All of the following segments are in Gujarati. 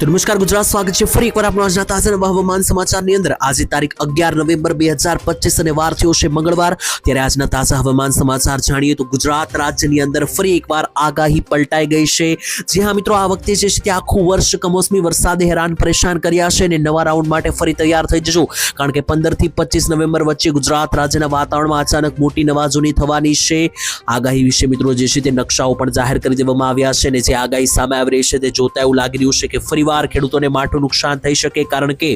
તો નમસ્કાર ગુજરાત, સ્વાગત છે ફરી એકવાર આપણો આજના તાજા નવા હવામાન સમાચારની અંદર. આજે તારીખ અગિયાર નવેમ્બર બે હજાર પચીસ અને વાર થયો છે મંગળવાર. ત્યારે આજના તાજા હવામાન સમાચાર જાણીએ તો ગુજરાત રાજ્યની અંદર ફરી એકવાર આગાહી પલટાઈ ગઈ છે. જે હા મિત્રો, આ વખતે જે છે તે આખું વર્ષ કમોસમી વરસાદે હેરાન પરેશાન કર્યા છે અને નવા રાઉન્ડ માટે ફરી તૈયાર થઈ જજો કારણ કે પંદરથી પચીસ નવેમ્બર વચ્ચે ગુજરાત રાજ્યના વાતાવરણમાં અચાનક મોટી નવાજોની થવાની છે. આગાહી વિશે મિત્રો જે છે તે નકશાઓ પણ જાહેર કરી દેવામાં આવ્યા છે અને જે આગાહી સામે આવી રહી છે તે જોતા એવું લાગી રહ્યું છે કે ફરીવાર ખેડૂતોને માઠું નુકસાન થઈ શકે કારણ કે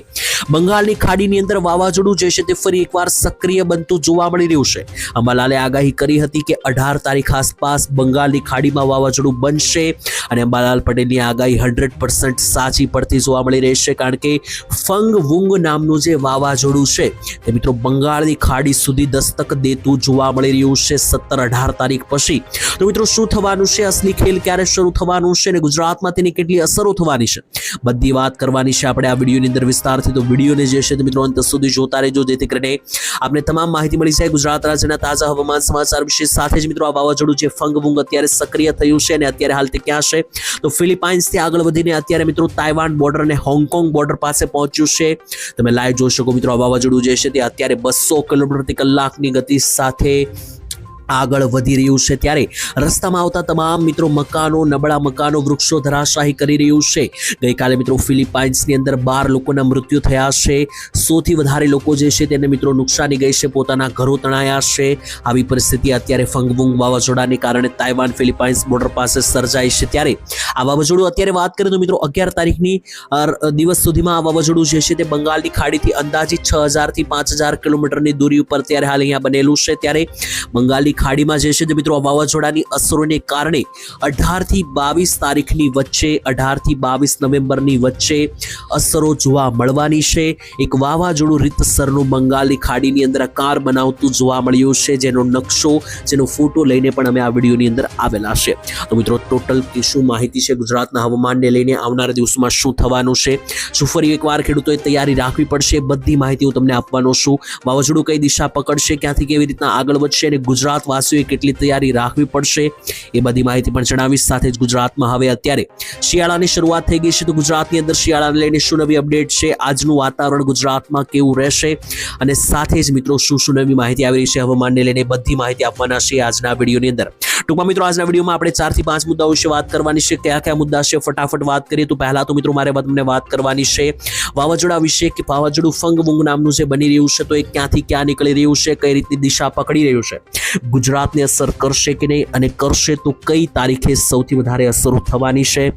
બંગાળની ખાડીની અંદર વાવાઝોડું જે છે તે ફરી એકવાર સક્રિય બનતું જોવા મળી રહ્યું છે. અંબાલાલે આગાહી કરી હતી કે અઢાર તારીખ આસપાસ બંગાળની ખાડીમાં વાવાઝોડું બનશે અને અંબાલાલ પટેલની આગાહી હંડ્રેડ પર્સન્ટ સાચી પડતી જોવા મળી રહી છે કારણ કે ફંગ વુંગ નામનું જે વાવાઝોડું છે તે મિત્રો બંગાળની ખાડી સુધી દસ્તક દેતું જોવા મળી રહ્યું છે સત્તર અઢાર તારીખ પછી. તો મિત્રો શું થવાનું છે? અસલી ખેલ ક્યારે શરૂ થવાનું છે અને ગુજરાતમાં તેની કેટલી અસરો થવાની છે? બધી વાત કરવાની છે. આપણે આ વિડીયોની અંદર વિસ્તારથી તો વિડીયોને જે છે મિત્રો અંત સુધી જોતા રહેજો. જેથી કરીને આપણે તમામ માહિતી મળી જાય ગુજરાત રાજ્યના તાજા હવામાન સમાચાર વિશે. સાથે જ મિત્રો આ વાવાઝોડું જે ફંગવુંગ અત્યારે સક્રિય થયું છે અને અત્યારે હાલ તે ક્યાં છે? તો ફિલિપાઇન્સથી આગળ વધીને અત્યારે મિત્રો તાઇવાન બોર્ડર અને હોંગકોંગ બોર્ડર પાસે પહોંચ્યું છે. તમે લાઈવ જોઈ શકો મિત્રો આ વાવાઝોડું જે છે તે અત્યારે બસો કિલોમીટર કલાકની ગતિ સાથે આગળ વધી રહ્યું છે ત્યારે રસ્તામાં આવતા તમામ મિત્રો મકાનો, નબળા મકાનો, વૃક્ષો ધરાશાહી કરી રહ્યું છે. ગઈકાલે મિત્રો ફિલિપાઇન્સની અંદર બાર લોકોના મૃત્યુ થયા છે. સૌથી વધારે લોકો જે છે તેને મિત્રો નુકસાની ગઈ છે, પોતાના ઘરો તણાયા છે. આવી પરિસ્થિતિ અત્યારે ફંગવુંગ વાવાઝોડાને કારણે તાઇવાન ફિલિપાઇન્સ બોર્ડર પાસે સર્જાઈ છે. ત્યારે આ વાવાઝોડું અત્યારે વાત કરીએ તો મિત્રો અગિયાર તારીખની દિવસ સુધીમાં આ વાવાઝોડું જે છે તે બંગાળની ખાડીથી અંદાજિત છ હજારથી પાંચ હજાર કિલોમીટરની દૂરી ઉપર ત્યારે હાલ અહીંયા બનેલું છે. ત્યારે બંગાળની ખાડીમાં જે છે તે મિત્રો વાવાઝોડાની અસરોને કારણે અઢારથી બાવીસ તારીખની વચ્ચે, અઢારથી બાવીસ નવેમ્બરની વચ્ચે અસરો જોવા મળવાની છે. એક વાવાઝોડું રીતસરનું બંગાળની ખાડીની અંદર કાર બનાવતું જોવા મળ્યું છે, જેનો નકશો, જેનો ફોટો લઈને પણ અમે આ વિડીયોની અંદર આવેલા છે. તો મિત્રો, ટોટલ શું માહિતી છે ગુજરાતના હવામાનને લઈને આવનારા દિવસોમાં શું થવાનું છે? શું ફરી એકવાર ખેડૂતોએ તૈયારી રાખવી પડશે? બધી માહિતી હું તમને આપવાનો છું. વાવાઝોડું કઈ દિશા પકડશે? ક્યાંથી કેવી રીતના આગળ વધશે? અને ગુજરાત વાસીઓએ કેટલી તૈયારી રાખવી પડશે એ બધી માહિતી પણ જણાવીશ. સાથે જ ગુજરાતમાં હવે અત્યારે શિયાળાની શરૂઆત થઈ ગઈ છે તો ગુજરાતની અંદર શિયાળાને લઈને શું નવી અપડેટ છે? આજનું વાતાવરણ ગુજરાતમાં કેવું રહેશે? અને સાથે જ મિત્રો શું શું નવી માહિતી આવી રહી છે હવામાનને લઈને બધી માહિતી આપવાના છે આજના વિડીયોની અંદર. ટૂંકમાં મિત્રો, આજના વિડીયોમાં આપણે ચારથી પાંચ મુદ્દાઓ વિશે વાત કરવાની છે. કયા કયા મુદ્દા છે, ફટાફટ વાત કરીએ. તો પહેલા તો મિત્રો, મારે તમને વાત કરવાની છે વાવાઝોડા વિશે કે વાવાઝોડું ફંગ વુંગ નામનું જે બની રહ્યું છે, તો એ ક્યાંથી ક્યાં નીકળી રહ્યું છે, કઈ રીતની દિશા પકડી રહ્યું છે, ગુજરાતને અસર કરશે કે નહીં અને કરશે તો કઈ તારીખે સૌથી વધારે અસર થવાની છે?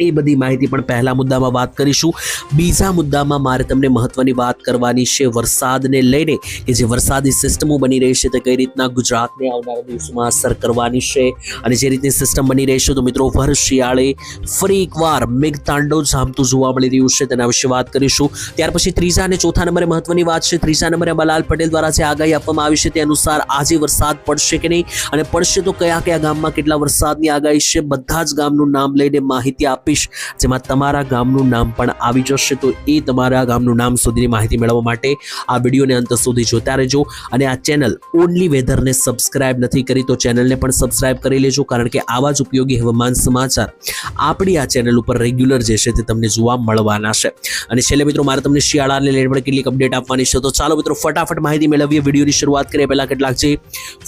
એ બધી માહિતી પણ પહેલા મુદ્દામાં વાત કરીશું. બીજા મુદ્દામાં મારે તમને મહત્વની વાત કરવાની છે વરસાદને લઈને, કે જે વરસાદી સિસ્ટમો બની રહી છે તે કઈ રીતના ગુજરાતને આવનારા દિવસોમાં અસર કરવાની છે અને જે રીતની સિસ્ટમ બની રહી છે તો મિત્રો ભર શિયાળે ફરી એકવાર મેઘતાંડવ જામતું જોવા મળી રહ્યું છે તેના વિશે વાત કરીશું. ત્યાર પછી ત્રીજા અને ચોથા નંબરે મહત્વની વાત છે. ત્રીજા નંબરે અંબાલાલ પટેલ દ્વારા જે આગાહી આપવામાં આવી છે તે અનુસાર આજે વરસાદ પડશે કે નહીં અને પડશે તો કયા કયા ગામમાં કેટલા વરસાદની આગાહી છે બધા જ ગામનું નામ લઈને માહિતી આપીશ, જેમાં તમારા ગામનું નામ પણ આવી જશે. તો એ તમારા ગામનું નામ સુધીની માહિતી મેળવવા માટે આ વિડીયોને અંત સુધી જોતા રહેજો અને આ ચેનલ ઓનલી વેધરને સબસ્ક્રાઇબ નથી કરી તો ચેનલને પણ સબસ્ક્રાઇબ કરી લેજો, કારણ કે આવા જ ઉપયોગી હવામાન સમાચાર આપણી આ ચેનલ ઉપર રેગ્યુલર જે છે તે તમને જોવા મળવાના છે. અને છેલ્લે મિત્રો, મારે તમને શિયાળાને લઈને કેટલીક અપડેટ આપવાની છે. તો ચાલો મિત્રો, ફટાફટ માહિતી મેળવીએ વિડીયોની શરૂઆત કરીએ. પહેલાં કેટલાક જે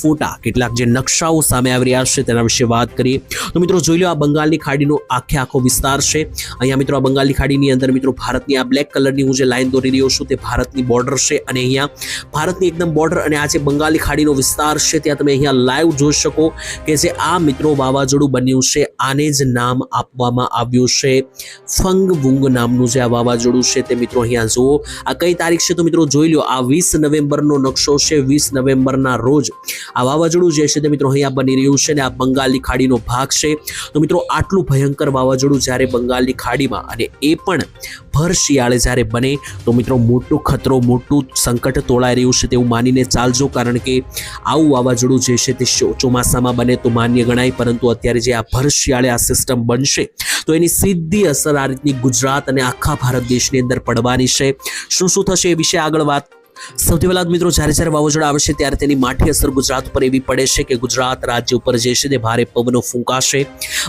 ફોટા, કેટલાક જે નકશાઓ સામે આવી રહ્યા છે તેના વિશે વાત કરીએ. તો મિત્રો, જોઈ લો આ બંગાળની ખાડીનો આખે આખો વિસ્તાર છે. અહીંયા મિત્રો આ બંગાળની ખાડીની અંદર મિત્રો ભારતની આ બ્લેક કલરની હું જે લાઇન દોરી રહ્યો છું તે ભારતની બોર્ડર છે અને અહીંયા ભારતની એકદમ બોર્ડર અને આ જે બંગાળી ખાડીનો વિસ્તાર છે ત્યાં તમે અહીંયા લાઈવ જોઈ શકો કે જે આ મિત્રો વાવાઝોડું બન્યું છે. આને જ નામ આપવામાં આવ્યું છે. ફંગ વુંગ નામનું જે આ વાવાઝોડું છે તે મિત્રો અહીંયા જુઓ. આ કઈ તારીખ છે તો મિત્રો જોઈ લો આ વીસ નવેમ્બરનો નકશો છે. વીસ નવેમ્બરના રોજ આ વાવાઝોડું જે છે તે મિત્રો અહીંયા બની રહ્યું છે અને આ બંગાળની ખાડીનો ભાગ છે. તો મિત્રો આટલું ભયંકર વાવાઝોડું જ્યારે બંગાળની ખાડીમાં અને એ પણ ભર શિયાળે જ્યારે બને, તો મિત્રો મોટો ખતરો, મોટું સંકટ તોળાઈ રહ્યું છે તેવું માનીને ચાલજો. કારણ કે આવું વાવાઝોડું જે છે તે ચોમાસામાં બને તો માન્ય ગણાય, પરંતુ અત્યારે જે આ ભર શિયાળે આ સિસ્ટમ બનશે, તો એની સીધી અસર આ રીતની ગુજરાત અને આખા ભારત દેશની અંદર પડવાની છે. શું શું થશે એ વિશે આગળ વાત સૌથી પહેલા મિત્રો જ્યારે જ્યારે વાવાઝોડા આવશે ત્યારે તેની માઠી અસર ગુજરાત ઉપર એવી પડે છે કે ગુજરાત રાજ્ય ઉપર જે છે તે ભારે પવનો ફૂંકાશે.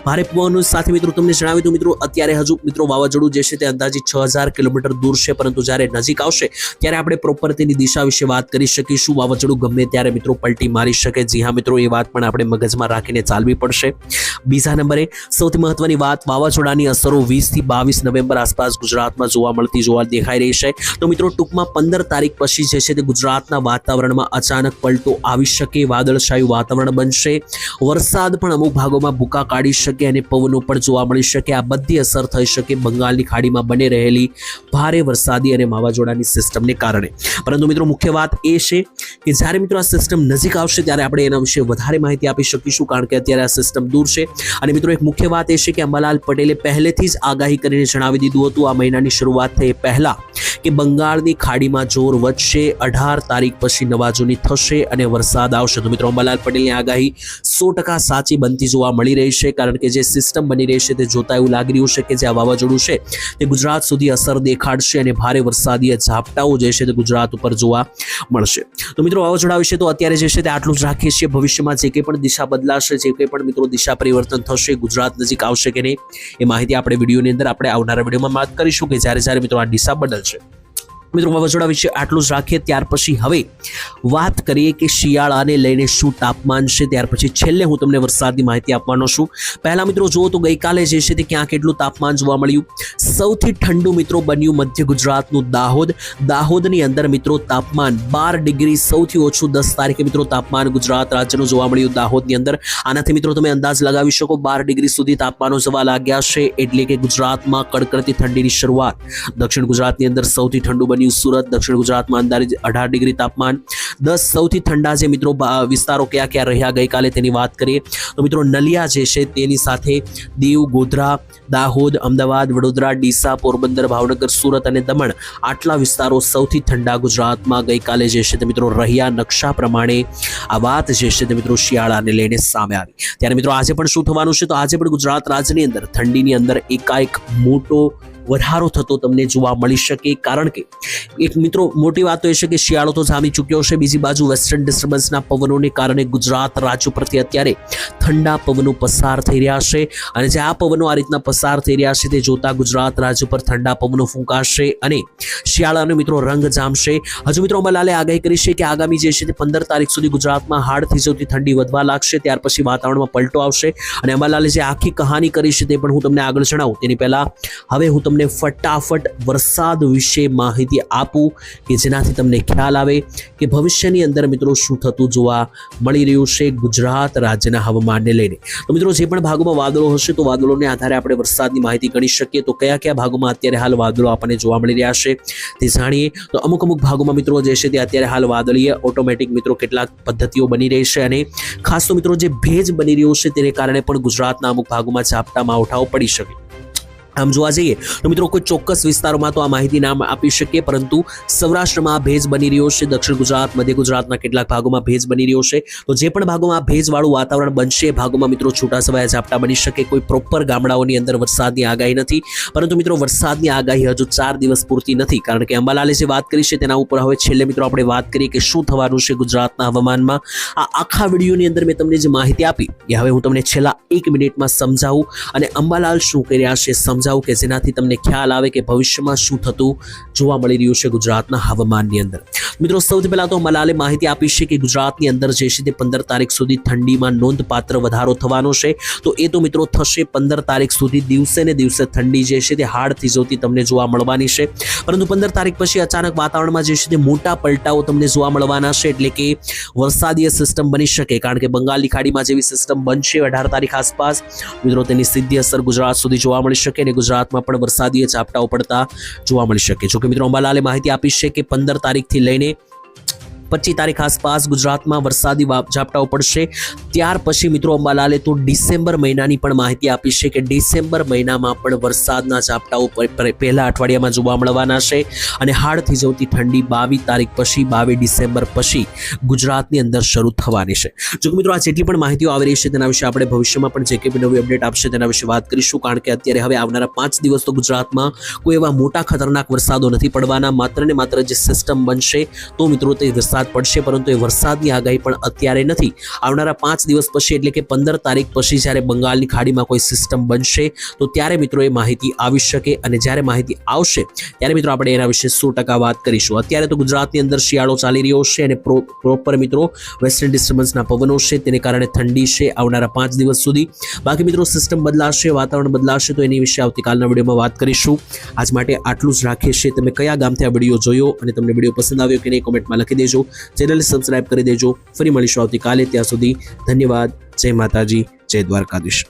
ભારે પવન સાથે મિત્રો તમને જણાવી તો મિત્રો, અત્યારે હજુ મિત્રો વાવાઝોડું જે છે તે અંદાજે છ હજાર કિલોમીટર દૂર છે, પરંતુ જ્યારે નજીક આવશે ત્યારે આપણે પ્રોપર તેની દિશા વિશે વાત કરી શકીશું. વાવાઝોડું ગમે ત્યારે મિત્રો પલટી મારી શકે. જી હા મિત્રો, એ વાત પણ આપણે મગજમાં રાખીને ચાલવી પડશે. બીજા નંબરે સૌથી મહત્વની વાત વાવાઝોડાની અસરો વીસથી બાવીસ નવેમ્બર આસપાસ ગુજરાતમાં જોવા મળતી જોવા દેખાઈ રહી છે. તો મિત્રો, ટૂંકમાં પંદર તારીખ પછી જે છે તે ગુજરાતના વાતાવરણમાં અચાનક પલટો આવી શકે, વાદળછાયું વાતાવરણ બનશે. વરસાદ પણ અમુક ભાગોમાં ભૂકા કાઢી શકે અને પવનો પણ જોવા મળી શકે. આ બધી અસર થઈ શકે બંગાળની ખાડીમાં બની રહેલી ભારે વરસાદી અને વાવાઝોડાની સિસ્ટમને કારણે. પરંતુ મિત્રો, મુખ્ય વાત એ છે કે જ્યારે મિત્રો આ સિસ્ટમ નજીક આવશે ત્યારે આપણે એના વિશે વધારે માહિતી આપી શકીશું, કારણ કે અત્યારે આ સિસ્ટમ દૂર છે. અને મિત્રો, એક મુખ્ય વાત એ છે કે અંબાલાલ પટેલે પહેલેથી જ આગાહી કરીને જણાવી દીધું હતું આ મહિનાની શરૂઆત થઈ પહેલા કે બંગાળની ખાડીમાં જોર વધશે, અઢાર તારીખ પછી નવાજોની થશે અને વરસાદ આવશે. તો મિત્રો, અંબાલાલ પટેલની આગાહી સો ટકા સાચી બનતી જોવા મળી રહી છે, કારણ કે જે સિસ્ટમ બની રહી છે તે જોતા એવું લાગી રહ્યું છે કે જે આ વાવાઝોડું છે તે ગુજરાત સુધી અસર દેખાડશે અને ભારે વરસાદી ઝાપટાઓ જે છે તે ગુજરાત ઉપર જોવા મળશે. તો મિત્રો, વાવાઝોડા વિશે તો અત્યારે જે છે તે આટલું જ રાખીએ છીએ. ભવિષ્યમાં જે કંઈ પણ દિશા બદલાશે, જે કંઈ પણ મિત્રો દિશા પરિવર્તન થશે, ગુજરાત નજીક આવશે કે નહીં એ માહિતી આપણે વિડીયોની અંદર આપણે આવનારા વિડીયોમાં વાત કરીશું કે જ્યારે જ્યારે મિત્રો આ દિશા બદલશે. મિત્રો વાવાઝોડા વિશે આટલું જ રાખીએ. ત્યાર પછી હવે વાત કરીએ કે શિયાળાને લઈને શું તાપમાન છે. ત્યાર પછી છેલ્લે હું તમને વરસાદની માહિતી આપવાનો છું. પહેલા મિત્રો, જુઓ તો ગઈકાલે જે છે તે ક્યાં કેટલું તાપમાન જોવા મળ્યું. સૌથી ઠંડુ મિત્રો બન્યું મધ્ય ગુજરાતનું દાહોદ. દાહોદની અંદર મિત્રો તાપમાન બાર ડિગ્રી સૌથી ઓછું દસ તારીખે મિત્રો તાપમાન ગુજરાત રાજ્યનું જોવા મળ્યું દાહોદની અંદર. આનાથી મિત્રો, તમે અંદાજ લગાવી શકો બાર ડિગ્રી સુધી તાપમાનો જવા લાગ્યા છે. એટલે કે ગુજરાતમાં કડકડતી ઠંડીની શરૂઆત દક્ષિણ ગુજરાતની અંદર સૌથી ઠંડુ બન્યું સુરત, દક્ષિણ ગુજરાતમાં અંદાજે અઢાર ડિગ્રી તાપમાન. દસ સૌથી ઠંડા જે મિત્રો વિસ્તારો કયા કયા રહ્યા ગઈકાલે તેની વાત કરીએ તો મિત્રો નલિયા જે છે તેની સાથે દીવ, ગોધરા, દાહોદ, અમદાવાદ, વડોદરા, ડીસા, પોરબંદર, ભાવનગર, સુરત અને દમણ આટલા વિસ્તારો સૌથી ઠંડા ગુજરાતમાં ગઈકાલે જે છે તે મિત્રો રહ્યા નકશા પ્રમાણે આ વાત જે છે તે મિત્રો શિયાળાને લઈને સામે આવી. ત્યારે મિત્રો આજે પણ શું થવાનું છે? તો આજે પણ ગુજરાત રાજ્યની અંદર ઠંડીની અંદર એકાએક મોટો વધારો થતો તમને જોવા મળી શકે. કારણ કે એક મિત્રો મોટી વાત તો એ છે કે શિયાળો તો જામી ચૂક્યો છે બીજી બાજુ વેસ્ટર્ન ડિસ્ટર્બન્સના પવનોને કારણે ગુજરાત રાજ્ય પરથી અત્યારે ઠંડા પવનો પસાર થઈ રહ્યા છે. અને જે આ પવનો આ રીતના પસાર થઈ રહ્યા છે તે જોતા ગુજરાત રાજ્ય પર ઠંડા પવનો ફૂંકાશે અને શિયાળાનો મિત્રો રંગ જામશે. હજુ મિત્રો અંબાલાલે આગાહી કરી છે કે આગામી જે છે તે પંદર તારીખ સુધી ગુજરાતમાં હાડ થીજવતી ઠંડી વધવા લાગશે. ત્યાર પછી વાતાવરણમાં પલટો આવશે. અને અંબાલાલે જે આખી કહાની કરી છે તે પણ હું તમને આગળ જણાવું. તેની પહેલા હવે હું તમને ફટાફટ વરસાદ વિશે માહિતી આપું કે જેનાથી તમને ખ્યાલ આવે કે ભવિષ્યની અંદર મિત્રો શું થતું જોવા મળી રહ્યું છે ગુજરાત રાજ્યના હવામાનને લઈને. તો મિત્રો જે પણ ભાગોમાં વાદળો હશે તો વાદળોને આધારે આપણે વરસાદની માહિતી ગણી શકીએ. તો કયા કયા ભાગોમાં અત્યારે હાલ વાદળો આપણને જોવા મળી રહ્યા છે તે જાણીએ. તો અમુક અમુક ભાગોમાં મિત્રો જે છે તે અત્યારે હાલ વાદળીય ઓટોમેટિક મિત્રો કેટલાક પદ્ધતિઓ બની રહી છે અને ખાસ તો મિત્રો જે ભેજ બની રહ્યો છે તેને કારણે પણ ગુજરાતના અમુક ભાગોમાં ઝાપટા માવઠાઓ પડી શકે. આમ જોવા જઈએ તો મિત્રો કોઈ ચોક્કસ વિસ્તારોમાં તો આ માહિતી નામ આપી શકીએ, પરંતુ સૌરાષ્ટ્રમાં ભેજ બની રહ્યો છે, દક્ષિણ ગુજરાત, મધ્ય ગુજરાતના કેટલાક ભાગોમાં ભેજ બની રહ્યો છે. તો જે પણ ભાગોમાં ભેજવાળું વાતાવરણ બનશે, એ ભાગોમાં મિત્રો છૂટાછવાયા ઝાપટા બની શકે, કોઈ પ્રોપર ગામડાઓની અંદર વરસાદની આગાહી નથી. પરંતુ મિત્રો વરસાદની આગાહી હજુ ચાર દિવસ પૂરતી નથી, કારણ કે અંબાલાલે જે વાત કરી છે તેના ઉપર હવે છેલ્લે મિત્રો આપણે વાત કરીએ કે શું થવાનું છે ગુજરાતના હવામાનમાં. આ આખા વિડીયોની અંદર મેં તમને જે માહિતી આપી, એ હવે હું તમને છેલ્લા એક મિનિટમાં સમજાવું અને અંબાલાલ શું કરી રહ્યા છે સમજાવું. કે જેનાથી તમને ખ્યાલ આવે કે ભવિષ્યમાં શું થતું જોવા મળી રહ્યું છે ગુજરાતના હવામાનની અંદર. મિત્રો, સૌથી પહેલાં તો મલાલે માહિતી આપી છે કે ગુજરાતની અંદર જે છે તે પંદર તારીખ સુધી ઠંડીમાં નોંધપાત્ર વધારો થવાનો છે. તો એ તો મિત્રો થશે પંદર તારીખ સુધી દિવસે ને દિવસે ઠંડી જે છે તે હાડ થીજવતી તમને જોવા મળવાની છે. પરંતુ પંદર તારીખ પછી અચાનક વાતાવરણમાં જે છે તે મોટા પલટાઓ તમને જોવા મળવાના છે. એટલે કે વરસાદીય સિસ્ટમ બની શકે, કારણ કે બંગાળની ખાડીમાં જેવી સિસ્ટમ બનશે અઢાર તારીખ આસપાસ. મિત્રો, તેની સીધી અસર ગુજરાત સુધી જોવા મળી શકે અને ગુજરાતમાં પણ વરસાદીય ઝાપટાઓ પડતા જોવા મળી શકે. જોકે મિત્રો અંબાલાલે માહિતી આપી છે કે પંદર તારીખથી લઈને પચીસ તારીખ આસપાસ ગુજરાતમાં વરસાદી ઝાપટાઓ પડશે. ત્યાર પછી મિત્રો અંબાલાલે તો ડિસેમ્બર મહિનાની પણ માહિતી આપી છે કે ડિસેમ્બર મહિનામાં પણ વરસાદના ઝાપટાઓ પહેલા અઠવાડિયામાં જોવા મળવાના છે અને હાડથી જવતી ઠંડી બાવીસ તારીખ પછી બાવીસ ડિસેમ્બર પછી ગુજરાતની અંદર શરૂ થવાની છે. જો મિત્રો આ જેટલી પણ માહિતીઓ આવી રહી છે તેના વિશે આપણે ભવિષ્યમાં પણ જે કંઈ નવી અપડેટ આપશે તેના વિશે વાત કરીશું. કારણ કે અત્યારે હવે આવનારા પાંચ દિવસ તો ગુજરાતમાં કોઈ એવા મોટા ખતરનાક વરસાદો નથી પડવાના. માત્ર ને માત્ર જે સિસ્ટમ બનશે તો મિત્રો તે વરસાદ પડશે, પરંતુ એ વરસાદની આગાહી પણ અત્યારે નથી. આવનારા પાંચ દિવસ પછી, એટલે કે પંદર તારીખ પછી જ્યારે બંગાળની ખાડીમાં કોઈ સિસ્ટમ બનશે, તો ત્યારે મિત્રો એ માહિતી આવી શકે અને જ્યારે માહિતી આવશે, ત્યારે મિત્રો આપણે એના વિશે સો ટકા વાત કરીશું. અત્યારે તો ગુજરાતની અંદર શિયાળો ચાલી રહ્યો છે અને પ્રો પ્રોપર મિત્રો વેસ્ટર્ન ડિસ્ટર્બન્સના પવનો છે, તેને કારણે ઠંડી છે આવનારા પાંચ દિવસ સુધી. બાકી મિત્રો સિસ્ટમ બદલાશે, વાતાવરણ બદલાશે, તો એની વિશે આવતીકાલના વિડીયોમાં વાત કરીશું. આજ માટે આટલું જ રાખીએ છીએ. તમે કયા ગામથી આ વીડિયો જોયો અને તમને વીડિયો પસંદ આવ્યો કે નહીં, કોમેન્ટમાં લખી દેજો. ચેનલને સબસ્ક્રાઇબ કરી દેજો. ફરી મળીશું આવતીકાલે. ત્યાં સુધી ધન્યવાદ. જય માતાજી. જય દ્વારકાધીશ.